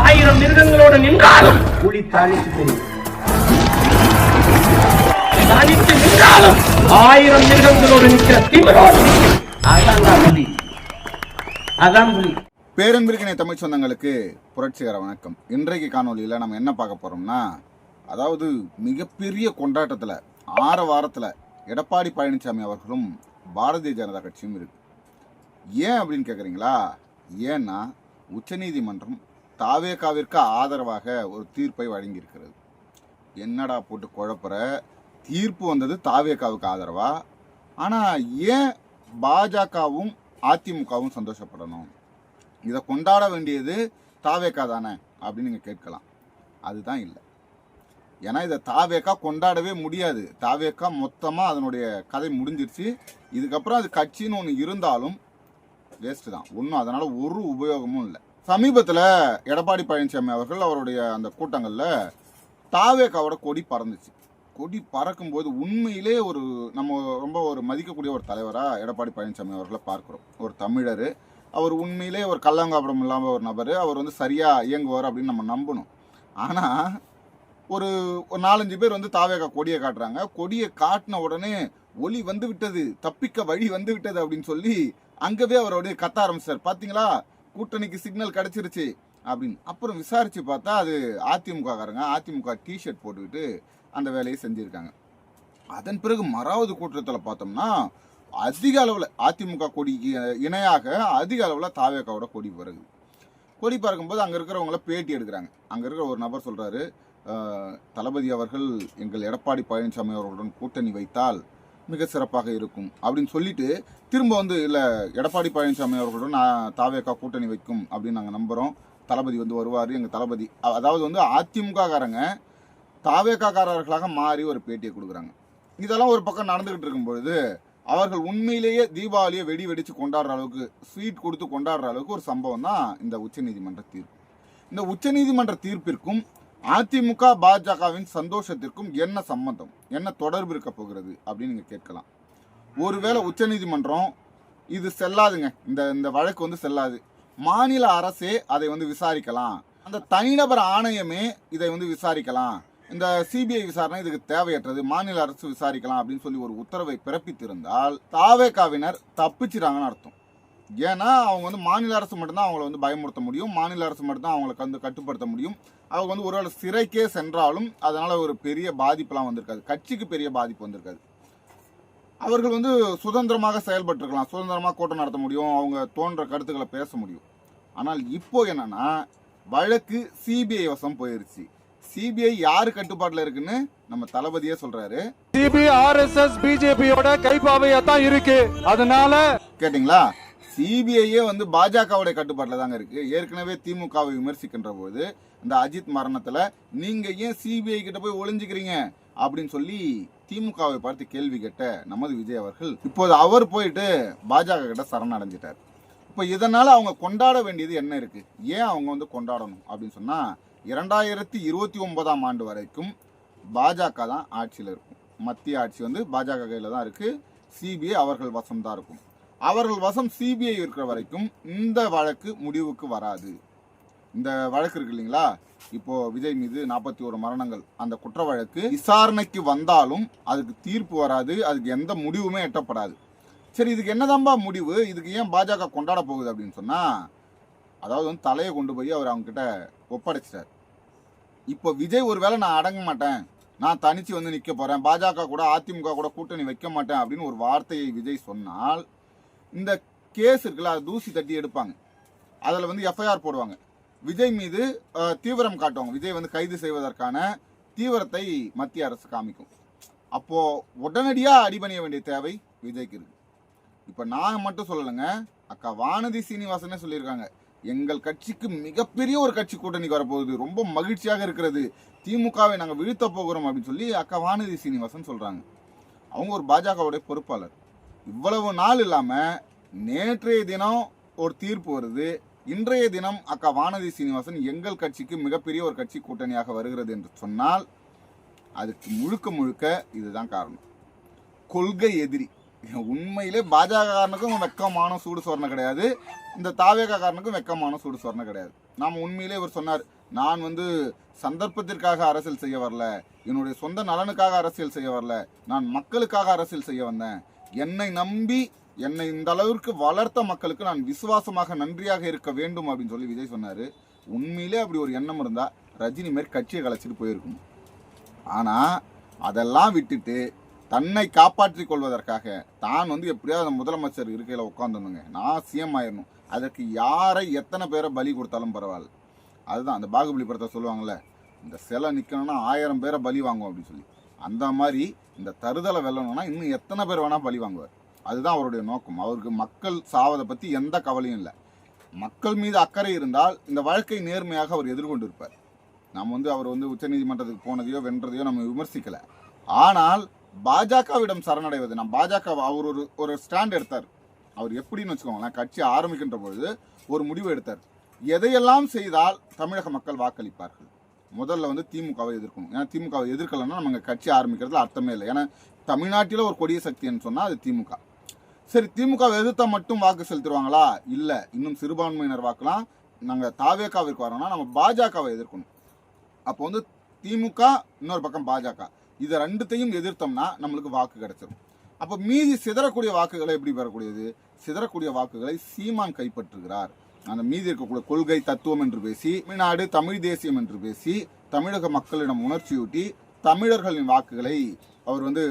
ஆயிரம் மிருகங்களோடு நின்றாலும் புலி தாளித்து தெரியும் தனித்து நின்றாலும் ஆயிரம் மிருகங்களோடு நிற்கிற திமிரோடு நிற்கும். அதான் புலி. அதான் புலி. பேரன்பிற்கினை தமிழ் சொந்தங்களுக்கு புரட்சிகர வணக்கம். இன்றைக்கு காணொளியில் நம்ம என்ன பார்க்க போறோம்னா அதாவது மிகப்பெரிய கொண்டாட்டத்தில் ஆற வாரத்தில் எடப்பாடி பழனிசாமி அவர்களும் பாரதிய ஜனதா கட்சியும் இருக்கு. ஏன் அப்படின்னு கேட்குறீங்களா ஏன்னா உச்சநீதிமன்றம் தாவேகாவிற்கு ஆதரவாக ஒரு தீர்ப்பை வழங்கியிருக்கிறது. என்னடா போட்டு குழப்புற? தீர்ப்பு வந்தது தாவேகாவுக்கு ஆதரவா? ஆனால் ஏன் பாஜகவும் அதிமுகவும் சந்தோஷப்படணும்? இதை கொண்டாட வேண்டியது தாவேக்கா தானே அப்படின்னு நீங்கள் கேட்கலாம். அதுதான் இல்லை. ஏன்னா இதை தாவேக்கா கொண்டாடவே முடியாது. தாவேக்கா மொத்தமாக அதனுடைய கதை முடிஞ்சிருச்சு. இதுக்கப்புறம் அது கட்சின்னு ஒன்று இருந்தாலும் வேஸ்ட்டு தான். ஒன்றும் அதனால் ஒரு உபயோகமும் இல்லை. சமீபத்தில் எடப்பாடி பழனிசாமி அவர்கள் அவருடைய அந்த கூட்டங்களில் தாவேக்காவோட கொடி பறந்துச்சு. கொடி பறக்கும்போது உண்மையிலே ஒரு நம்ம ரொம்ப ஒரு மதிக்கக்கூடிய ஒரு தலைவராக எடப்பாடி பழனிசாமி அவர்களை பார்க்குறோம். ஒரு தமிழர். அவர் உண்மையிலே ஒரு கள்ளங்காப்படம் இல்லாமல் ஒரு நபர். அவர் வந்து சரியாக இயங்குவார் அப்படின்னு நம்ம நம்பணும். ஆனால் ஒரு ஒரு நாலஞ்சு பேர் வந்து தாவேக்கா கொடியை காட்டுறாங்க. கொடியை காட்டின உடனே ஒளி வந்து விட்டது தப்பிக்க வழி வந்து விட்டது அப்படின்னு சொல்லி அங்கவே அவருடைய கத்த ஆரம்பிச்சார். பார்த்தீங்களா கூட்டணிக்கு சிக்னல் கிடைச்சிருச்சு அப்படின்னு. அப்புறம் விசாரிச்சு பார்த்தா அது அதிமுக காரங்க அதிமுக டிஷர்ட் போட்டுக்கிட்டு அந்த வேலையை செஞ்சுருக்காங்க. அதன் பிறகு மறாவது கூட்டத்தில் பார்த்தோம்னா அதிக அளவில் அதிமுக கொடிக்கு இணையாக அதிக அளவில் தாவேக்காவோட கொடி பிறகு கொடி பறக்கும்போது அங்கே இருக்கிறவங்கள பேட்டி எடுக்கிறாங்க. அங்கே இருக்கிற ஒரு நபர் சொல்கிறாரு தளபதி அவர்கள் எங்கள் எடப்பாடி பழனிசாமி அவர்களுடன் கூட்டணி வைத்தால் மிக சிறப்பாக இருக்கும் அப்படின்னு சொல்லிட்டு திரும்ப வந்து இல்லை எடப்பாடி பழனிசாமி அவர்களுடன் நான் தாவேக்கா கூட்டணி வைக்கும் அப்படின்னு நாங்கள் நம்புகிறோம் தளபதி வந்து வருவார். எங்கள் தளபதி அதாவது வந்து அதிமுககாரங்க தாவேக்காக்காரர்களாக மாறி ஒரு பேட்டியை கொடுக்குறாங்க. இதெல்லாம் ஒரு பக்கம் நடந்துகிட்டு இருக்கும்பொழுது அவர்கள் உண்மையிலேயே தீபாவளியை வெடி வெடித்து கொண்டாடுற அளவுக்கு ஸ்வீட் கொடுத்து கொண்டாடுற அளவுக்கு ஒரு சம்பவம் தான் இந்த உச்சநீதிமன்ற தீர்ப்பு. இந்த உச்சநீதிமன்ற தீர்ப்பிற்கும் அதிமுக பாஜகவின் சந்தோஷத்திற்கும் என்ன சம்பந்தம் என்ன தொடர்பு இருக்க போகிறது? அப்படின்னு நீங்கள் கேட்கலாம். ஒருவேளை உச்சநீதிமன்றம் இது செல்லாதுங்க. இந்த இந்த வழக்கு வந்து செல்லாது. மாநில அரசே அதை வந்து விசாரிக்கலாம். அந்த தனிநபர் ஆணையமே இதை வந்து விசாரிக்கலாம். இந்த சிபிஐ விசாரணை இதுக்கு தேவையற்றது. மாநில அரசு விசாரிக்கலாம் அப்படின்னு சொல்லி ஒரு உத்தரவை பிறப்பித்திருந்தால் தாவேகாவினர் தப்பிச்சிட்டாங்கன்னு அர்த்தம். ஏன்னா அவங்க வந்து மாநில அரசு மட்டும்தான் அவங்கள வந்து பயமுறுத்த முடியும். மாநில அரசு மட்டும்தான் அவங்களை வந்து கட்டுப்படுத்த முடியும். அவங்க வந்து ஒருவேளை சிறைக்கே சென்றாலும் அதனால ஒரு பெரிய பாதிப்புலாம் வந்திருக்காது. கட்சிக்கு பெரிய பாதிப்பு வந்திருக்காது. அவர்கள் வந்து சுதந்திரமாக செயல்பட்டிருக்கலாம். சுதந்திரமாக கூட்டம் நடத்த முடியும். அவங்க தோன்ற கருத்துக்களை பேச முடியும். ஆனால் இப்போ என்னன்னா வழக்கு சிபிஐ வசம் போயிருச்சு. சிபிஐ யாரு கட்டுப்பாட்டில் இருக்குன்னு நம்ம தளபதியே சொல்றாரு. சிபி ஆர்எஸ்எஸ் பிஜேபியோட கைப்பாவையா தான் இருக்கு. அதனால கேட்டிங்களா? சிபிஐயே வந்து பாஜகவுடைய கட்டுப்பாட்டில் தாங்க இருக்கு. ஏற்கனவே திமுகவை விமர்சிக்கின்ற போது இந்த அஜித் மரணத்தில் நீங்க ஏன் சிபிஐ கிட்ட போய் ஒளிஞ்சுக்கிறீங்க? அப்படின்னு சொல்லி திமுகவை பார்த்து கேள்வி கேட்ட நமது விஜய் அவர்கள் இப்போது அவர் போயிட்டு பாஜக கிட்ட சரணடைஞ்சிட்டார். இப்போ இதனால் அவங்க கொண்டாட வேண்டியது என்ன இருக்கு? ஏன் அவங்க வந்து கொண்டாடணும் அப்படின்னு சொன்னால் இரண்டாயிரத்தி இருபத்தி ஒன்பதாம் ஆண்டு வரைக்கும் பாஜக தான் ஆட்சியில் இருக்கும். மத்திய ஆட்சி வந்து பாஜக கையில் தான் இருக்குது சிபிஐ அவர்கள் வசம் தான் இருக்கும். அவர்கள் வசம் சிபிஐ இருக்கிற வரைக்கும் இந்த வழக்கு முடிவுக்கு வராது. இந்த வழக்கு இருக்கு இல்லைங்களா? இப்போ விஜய் மீது நாற்பத்தி ஒரு மரணங்கள். அந்த குற்ற வழக்கு விசாரணைக்கு வந்தாலும் அதுக்கு தீர்ப்பு வராது. அதுக்கு எந்த முடிவுமே எட்டப்படாது. சரி இதுக்கு என்னதான்பா முடிவு? இதுக்கு ஏன் பாஜக கொண்டாட போகுது அப்படின்னு சொன்னால் அதாவது வந்து தலையை கொண்டு போய் அவர் அவங்கக்கிட்ட ஒப்படைச்சிட்டார். இப்போ விஜய் ஒருவேளை நான் அடங்க மாட்டேன். நான் தனிச்சு வந்து நிற்க போகிறேன் பாஜக கூட அதிமுக கூட கூட்டணி வைக்க மாட்டேன் அப்படின்னு ஒரு வார்த்தையை விஜய் சொன்னால் இந்த கேஸ் இருக்குல்ல அதை தூசி தட்டி எடுப்பாங்க. அதில் வந்து எஃப்ஐஆர் போடுவாங்க. விஜய் மீது தீவிரம் காட்டுவாங்க. விஜய் வந்து கைது செய்வதற்கான தீவிரத்தை மத்திய அரசு காமிக்கும். அப்போது உடனடியாக அடிபணிய வேண்டிய தேவை விஜய்க்கு இருக்கு. இப்போ நான் மட்டும் சொல்லலைங்க அக்கா வானதி சீனிவாசனே சொல்லியிருக்காங்க. எங்கள் கட்சிக்கு மிகப்பெரிய ஒரு கட்சி கூட்டணிக்கு வரப்போகுது. ரொம்ப மகிழ்ச்சியாக இருக்கிறது. திமுகவை நாங்கள் வீழ்த்த போகிறோம் அப்படின்னு சொல்லி அக்கா வானதி சீனிவாசன் சொல்கிறாங்க அவங்க ஒரு பாஜகவுடைய பொறுப்பாளர். இவ்வளவு நாள் இல்லாமல் நேற்றைய தினம் ஒரு தீர்ப்பு வருது. இன்றைய தினம் அக்கா வானதி சீனிவாசன் எங்கள் கட்சிக்கு மிகப்பெரிய ஒரு கட்சி கூட்டணியாக வருகிறது என்று சொன்னால் அதுக்கு முழுக்க முழுக்க இதுதான் காரணம். கொள்கை எதிரி. உண்மையிலே பாஜக காரனுக்கும் வெக்கமான சூடு சொரணை கிடையாது. இந்த தாவேக காரனுக்கும் வெக்கமான சூடு சொரணை கிடையாது. நாம் உண்மையிலே இவர் சொன்னார் நான் வந்து சந்தர்ப்பத்திற்காக அரசியல் செய்ய வரல. என்னுடைய சொந்த நலனுக்காக அரசியல் செய்ய வரல. நான் மக்களுக்காக அரசியல் செய்ய வந்தேன். என்னை நம்பி என்னை இந்த அளவிற்கு வளர்த்த மக்களுக்கு நான் விசுவாசமாக நன்றியாக இருக்க வேண்டும் அப்படின்னு சொல்லி விஜய் சொன்னார். உண்மையிலே அப்படி ஒரு எண்ணம் இருந்தால் ரஜினி மாரி கட்சியை கலைச்சிட்டு போயிருக்கும். ஆனால் அதெல்லாம் விட்டுட்டு தன்னை காப்பாற்றிக் கொள்வதற்காக தான் வந்து எப்படியாவது முதலமைச்சர் இருக்கையில் உட்காந்துருந்துங்க நான் சிஎம் ஆயிடணும் அதற்கு யாரை எத்தனை பேரை பலி கொடுத்தாலும் பரவாயில்ல. அதுதான் அந்த பாகுபலி படத்தை சொல்லுவாங்கள்ல இந்த சிலை நிற்கணும்னா ஆயிரம் பேரை பலி வாங்கும் அப்படின்னு சொல்லி. அந்த மாதிரி இந்த தருதலை வெல்லணும்னா இன்னும் எத்தனை பேர் வேணால் பழி வாங்குவார். அதுதான் அவருடைய நோக்கம். அவருக்கு மக்கள் சாவதை பற்றி எந்த கவலையும் இல்லை. மக்கள் மீது அக்கறை இருந்தால் இந்த வாழ்க்கை நேர்மையாக அவர் எதிர்கொண்டு இருப்பார் நாம் வந்து அவர் வந்து உச்சநீதிமன்றத்துக்கு போனதையோ வென்றதையோ நம்ம விமர்சிக்கலை. ஆனால் பாஜகவிடம் சரணடைவது நான் பாஜக அவர் ஒரு ஒரு ஸ்டாண்ட் எடுத்தார். அவர் எப்படின்னு வச்சுக்கோங்களேன் கட்சி ஆரம்பிக்கின்ற பொழுது ஒரு முடிவு எடுத்தார். எதையெல்லாம் செய்தால் தமிழக மக்கள் வாக்களிப்பார்கள்? முதல்ல வந்து திமுகவை எதிர்க்கணும். ஏன்னா திமுகவை எதிர்க்கலைன்னா நம்ம கட்சி ஆரம்பிக்கிறதுல அர்த்தமே இல்லை. ஏன்னா தமிழ்நாட்டில் ஒரு கொடிய சக்தின்னு சொன்னால் அது திமுக. சரி திமுகவை எதிர்த்தா மட்டும் வாக்கு செலுத்திடுவாங்களா? இல்லை. இன்னும் சிறுபான்மையினர் வாக்குலாம் நாங்கள் தாவேக்காவிற்கு வரோம்னா நம்ம பாஜகவை எதிர்க்கணும். அப்போ வந்து திமுக இன்னொரு பக்கம் பாஜக. இதை ரெண்டுத்தையும் எதிர்த்தோம்னா நம்மளுக்கு வாக்கு கிடைச்சிடும் அப்போ மீதி சிதறக்கூடிய வாக்குகளை எப்படி பெறக்கூடியது? சிதறக்கூடிய வாக்குகளை சீமான் கைப்பற்றுகிறார். அந்த மீதி இருக்கக்கூடிய கொள்கை தத்துவம் என்று பேசி தமிழ்நாடு தமிழ் தேசியம் என்று பேசி தமிழக மக்களிடம் உணர்ச்சியூட்டி தமிழர்களின் வாக்குகளை அவர் வந்து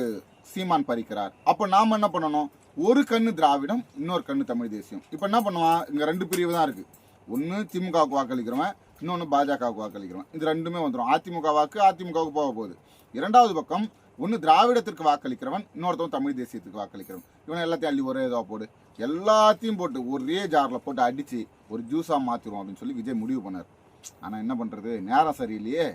சீமான் பறிக்கிறார். அப்போ நாம் என்ன பண்ணணும்? ஒரு கண்ணு திராவிடம் இன்னொரு கண்ணு தமிழ் தேசியம். இப்போ என்ன பண்ணுவான்? இங்கே ரெண்டு பிரிவு தான் இருக்கு. ஒன்று திமுகவுக்கு வாக்களிக்கிறவன் இன்னொன்று பாஜகவுக்கு வாக்களிக்கிறவன். இது ரெண்டுமே வந்துடும் அதிமுக வாக்கு அதிமுகவுக்கு போக போகுது. இரண்டாவது பக்கம் ஒன்று திராவிடத்திற்கு வாக்களிக்கிறவன் இன்னொருத்தவன் தமிழ் தேசியத்துக்கு வாக்களிக்கிறவன். இவன் எல்லாத்தையும் அள்ளி ஒரே இதாக போடு. எல்லாத்தையும் போட்டு ஒரே ஜாரில் போட்டு அடித்து ஒரு ஜூஸாக மாற்றிடுவோம் அப்படின்னு சொல்லி விஜய் முடிவு பண்ணார். ஆனால் என்ன பண்ணுறது நேரம் சரியில்லையே.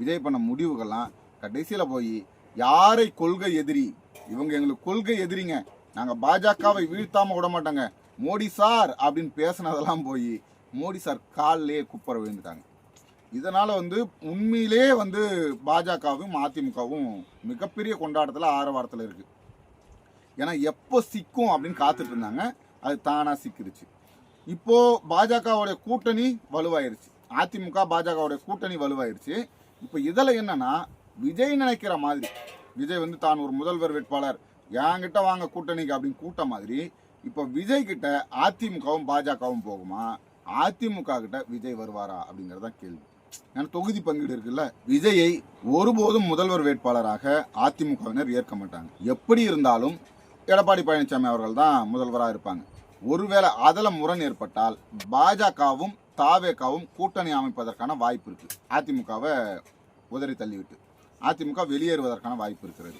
விஜய் பண்ண முடிவுகள்லாம் கடைசியில் போய் யாரை கொள்கை எதிரி? இவங்க எங்களுக்கு கொள்கை எதிரிங்க. நாங்கள் பாஜகவை வீழ்த்தாமல் விட மாட்டாங்க. மோடி சார் அப்படின்னு பேசினதெல்லாம் போய் மோடி சார் காலிலே குப்பர விழுந்துட்டாங்க. இதனால் வந்து உண்மையிலே வந்து பாஜகவும் அதிமுகவும் மிகப்பெரிய கொண்டாட்டத்தில் ஆரவாரத்தில் இருக்குது ஏன்னா எப்போ சிக்கும் அப்படின்னு காத்துட்டு இருந்தாங்க அது தானாக சிக்கிருச்சு. இப்போது பாஜகவுடைய கூட்டணி வலுவாயிருச்சு. அதிமுக பாஜகவுடைய கூட்டணி வலுவாயிருச்சு. இப்போ இதில் என்னன்னா விஜய் நினைக்கிற மாதிரி விஜய் வந்து தான் ஒரு முதல்வர் வேட்பாளர் என்கிட்ட வாங்க கூட்டணிக்கு அப்படின்னு கூட்ட மாதிரி இப்போ விஜய் கிட்ட அதிமுகவும் பாஜகவும் போகுமா? அதிமுக கிட்ட விஜய் வருவாரா அப்படிங்கிறது தான் கேள்வி. ஏன்னா தொகுதி பங்கீடு இருக்குல்ல விஜயை ஒருபோதும் முதல்வர் வேட்பாளராக அதிமுகவினர் ஏற்க மாட்டாங்க. எப்படி இருந்தாலும் எடப்பாடி பழனிசாமி அவர்கள் தான் முதல்வராக இருப்பாங்க. ஒருவேளை அதில் முரண் ஏற்பட்டால் பாஜகவும் தாவேக்காவும் கூட்டணி அமைப்பதற்கான வாய்ப்பு இருக்கு. அதிமுகவை உதறி தள்ளிவிட்டு அதிமுக வெளியேறுவதற்கான வாய்ப்பு இருக்கிறது.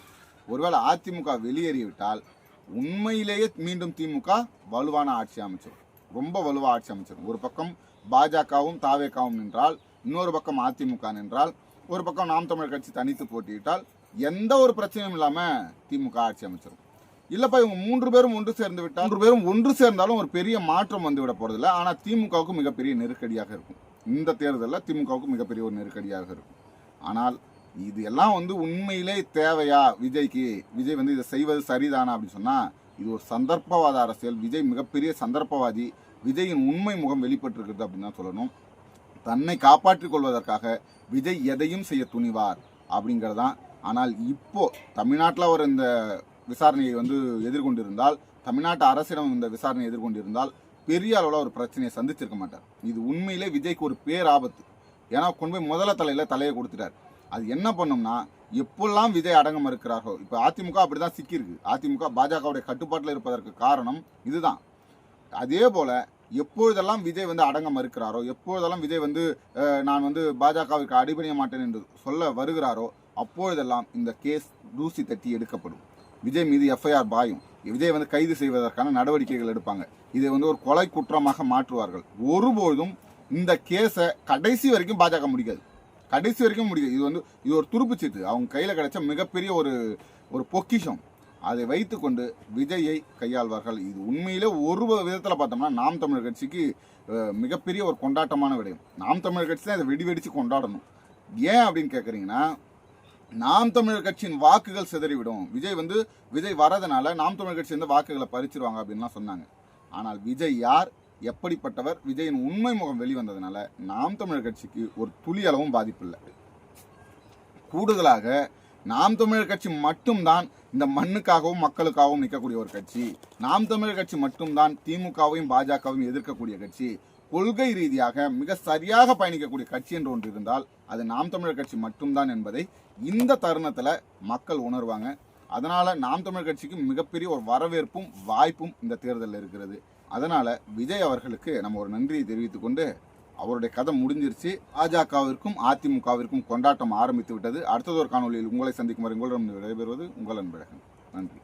ஒருவேளை அதிமுக வெளியேறிவிட்டால் உண்மையிலேயே மீண்டும் திமுக வலுவான ஆட்சி அமைச்சிடும் ரொம்ப வலுவாக ஆட்சி அமைச்சிடும் ஒரு பக்கம் பாஜகவும் தாவேக்காவும் நின்றால் இன்னொரு பக்கம் அதிமுக நின்றால் ஒரு பக்கம் நாம் தமிழர் கட்சி தனித்து போட்டியிட்டால் எந்த ஒரு பிரச்சனையும் இல்லாமல் திமுக ஆட்சி அமைச்சிடும் இல்லப்பா இவங்க மூன்று பேரும் ஒன்று சேர்ந்து விட்டால் மூன்று பேரும் ஒன்று சேர்ந்தாலும் ஒரு பெரிய மாற்றம் வந்து விட போறதில்ல ஆனா திமுகவுக்கு மிகப்பெரிய நெருக்கடியாக இருக்கும். இந்த தேர்தலில் திமுகவுக்கு மிகப்பெரிய ஒரு நெருக்கடியாக இருக்கும். ஆனால் இது எல்லாம் வந்து உண்மையிலே தேவையா? விஜய்க்கு விஜய் வந்து இதை செய்வது சரிதானா அப்படின்னு சொன்னால் இது ஒரு சந்தர்ப்பவாத அரசியல். விஜய் மிகப்பெரிய சந்தர்ப்பவாதி. விஜயின் உண்மை முகம் வெளிப்பட்டிருக்கிறது அப்படின்னு தான் சொல்லணும். தன்னை காப்பாற்றிக் கொள்வதற்காக விஜய் எதையும் செய்ய துணிவார் அப்படிங்கிறதான் ஆனால் இப்போ தமிழ்நாட்டில் அவர் இந்த விசாரணையை வந்து எதிர்கொண்டிருந்தால் தமிழ்நாட்டு அரசிடம் இந்த விசாரணையை எதிர்கொண்டிருந்தால் பெரிய அளவில் ஒரு பிரச்சனையை சந்திச்சிருக்க மாட்டார். இது உண்மையிலே விஜய்க்கு ஒரு பேராபத்து. ஏன்னா கொண்டு போய் முதல தலையில் தலையை கொடுத்துட்டார். அது என்ன பண்ணும்னா எப்பெல்லாம் விஜய் அடங்க மறுக்கிறாரோ இப்போ அதிமுக அப்படிதான் சிக்கியிருக்கு. அதிமுக பாஜகவுடைய கட்டுப்பாட்டில் இருப்பதற்கு காரணம் இதுதான். அதே போல் எப்பொழுதெல்லாம் விஜய் வந்து அடங்க மறுக்கிறாரோ எப்பொழுதெல்லாம் விஜய் வந்து நான் வந்து பாஜகவிற்கு அடிபணிய மாட்டேன் என்று சொல்ல வருகிறாரோ அப்பொழுதெல்லாம் இந்த கேஸ் தூசி தட்டி எடுக்கப்படும். விஜய் மீது எஃப்ஐஆர் பாயும். விஜய் வந்து கைது செய்வதற்கான நடவடிக்கைகள் எடுப்பாங்க. இதை வந்து ஒரு கொலை குற்றமாக மாற்றுவார்கள். ஒருபோதும் இந்த கேஸை கடைசி வரைக்கும் பாஜக முடிக்காது. கடைசி வரைக்கும் முடியாது இது வந்து இது ஒரு துருப்புச்சீட்டு அவங்க கையில் கிடைச்ச மிகப்பெரிய ஒரு ஒரு பொக்கிஷம். அதை வைத்துக்கொண்டு விஜயை கையாள்வார்கள். இது உண்மையிலே ஒரு விதத்தில் பார்த்தோம்னா நாம் தமிழர் கட்சிக்கு மிகப்பெரிய ஒரு கொண்டாட்டமான விடயம். நாம் தமிழர் கட்சி தான் இதை வெடி வெடித்து கொண்டாடணும். ஏன் அப்படின்னு கேட்குறீங்கன்னா நாம் தமிழர் கட்சியின் வாக்குகள் சிதறிவிடும். விஜய் வந்து விஜய் வரதுனால நாம் தமிழர் கட்சி வந்து வாக்குகளை பறிச்சிருவாங்க அப்படின்லாம் சொன்னாங்க. ஆனால் விஜய் யார்? எப்படிப்பட்டவர்? விஜயின் உண்மை முகம் வெளிவந்ததுனால நாம் தமிழர் கட்சிக்கு ஒரு துளி அளவும் பாதிப்பு இல்லை கூடுதலாக நாம் தமிழர் கட்சி மட்டும்தான் இந்த மண்ணுக்காகவும் மக்களுக்காகவும் நிற்கக்கூடிய ஒரு கட்சி. நாம் தமிழர் கட்சி மட்டும்தான் திமுகவையும் பாஜகவையும் எதிர்க்கக்கூடிய கட்சி. கொள்கை ரீதியாக மிக சரியாக பயணிக்கக்கூடிய கட்சி என்று ஒன்று இருந்தால் அது நாம் தமிழர் கட்சி மட்டும்தான் என்பதை இந்த தருணத்தில் மக்கள் உணர்வாங்க. அதனால் நாம் தமிழர் கட்சிக்கு மிகப்பெரிய ஒரு வரவேற்பும் வாய்ப்பும் இந்த தேர்தலில் இருக்கிறது. அதனால் விஜய் அவர்களுக்கு நம்ம ஒரு நன்றியை தெரிவித்துக் கொண்டு அவருடைய கதை முடிஞ்சிருச்சு. பாஜகவிற்கும் அதிமுகவிற்கும் கொண்டாட்டம் ஆரம்பித்து விட்டது. அடுத்ததொரு காணொலியில் உங்களை சந்திக்கும் வரை உங்களிடம் விடைபெறுவது உங்கள் அன்பழகன். நன்றி.